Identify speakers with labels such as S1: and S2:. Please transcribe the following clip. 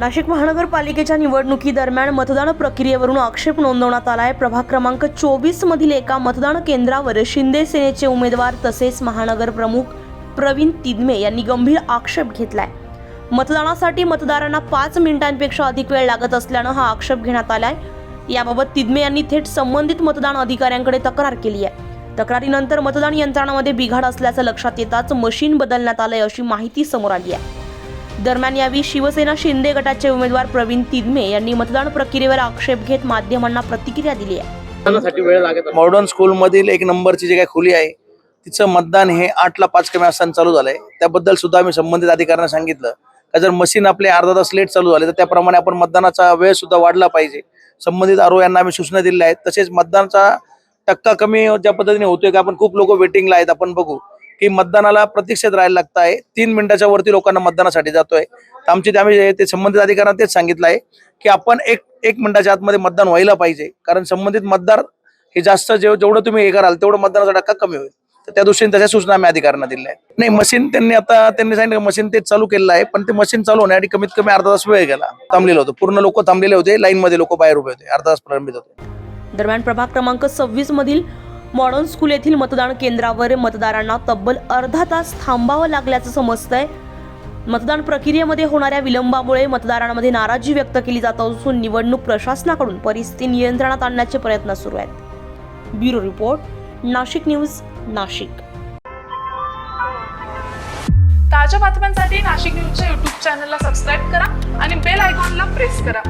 S1: नाशिक महानगरपालिकेच्या निवडणुकीदरम्यान मतदान प्रक्रियेवरून आक्षेप नोंदवण्यात आलाय. प्रभाग क्रमांक चोवीस मधील एका मतदान केंद्रावर शिंदे सेनेचे उमेदवार तसेच महानगर प्रमुख प्रवीण तिदमे यांनी गंभीर आक्षेप घेतलाय. मतदानासाठी मतदारांना पाच मिनिटांपेक्षा अधिक वेळ लागत असल्यानं हा आक्षेप घेण्यात आलाय. याबाबत तिदमे यांनी थेट संबंधित मतदान अधिकाऱ्यांकडे तक्रार केली आहे. तक्रारीनंतर मतदान यंत्रणामध्ये बिघाड असल्याचं लक्षात येताच मशीन बदलण्यात आलंय अशी माहिती समोर आली आहे. दरम्यान यावेळी शिवसेना शिंदे गटाचे उमेदवार प्रवीण तिदमे यांनी मतदान प्रक्रियेवर आक्षेप घेत माध्यमांना प्रतिक्रिया दिली आहे.
S2: मॉडर्न स्कूलमधील एक नंबरची जी काही खोली आहे तिचं मतदान हे आठला पाच कमी असताना चालू झालंय. त्याबद्दल सुद्धा आम्ही संबंधित अधिकाऱ्यांना सांगितलं. का जर मशीन आपले अर्धा तास लेट चालू झाले तर त्याप्रमाणे आपण मतदानाचा वेळ सुद्धा वाढला पाहिजे. संबंधित आरो यांना आम्ही सूचना दिलेल्या आहेत. तसेच मतदानाचा टक्का कमी ज्या पद्धतीने होतोय का आपण खूप लोक वेटिंगला आहेत आपण बघू. की मतदानाला प्रतीक्षेत राहायला लागत आहे तीन मिनिटाच्या वरती लोकांना मतदानासाठी जातोय. आमची आम्ही ते संबंधित अधिकाऱ्यांना तेच सांगितलं आहे की आपण एक एक मिनिटाच्या आतमध्ये मतदान व्हायला पाहिजे. कारण संबंधित मतदार हे जास्त जेव जेवढं तुम्ही हे कराल तेवढं मतदानाचा टक्का कमी होईल. तर त्या दृष्टीने त्याच्या सूचना आम्ही अधिकाऱ्यांना दिल्या आहेत. नाही मशीन त्यांनी आता त्यांनी सांगितलं मशीन ते चालू केलेलं आहे. पण ते मशीन चालू होण्यासाठी कमीत कमी अर्धा तास वेळ गेला. थांबलेलं होतं. पूर्ण लोक थांबलेले होते. लाईनमध्ये लोक बाहेर उभे होते. अर्धा तास प्रलंबित होते.
S1: दरम्यान प्रभाग क्रमांक सव्वीस मधील मॉडर्न स्कूल येथील मतदान केंद्रावर मतदारांना तब्बल अर्धा तास थांबावं लागल्याचं समजतंय. मतदान प्रक्रियेमध्ये होणाऱ्या विलंबामुळे मतदारांमध्ये नाराजी व्यक्त केली जात असून निवडणूक प्रशासनाकडून परिस्थिती नियंत्रणात आणण्याचे प्रयत्न सुरू आहेत. Bureau report Nashik news Nashik.
S3: ताज्या बातम्यांसाठी नाशिक न्यूजच्या युट्यूब चॅनलला सबस्क्राईब करा आणि बेल आयकॉनला प्रेस करा.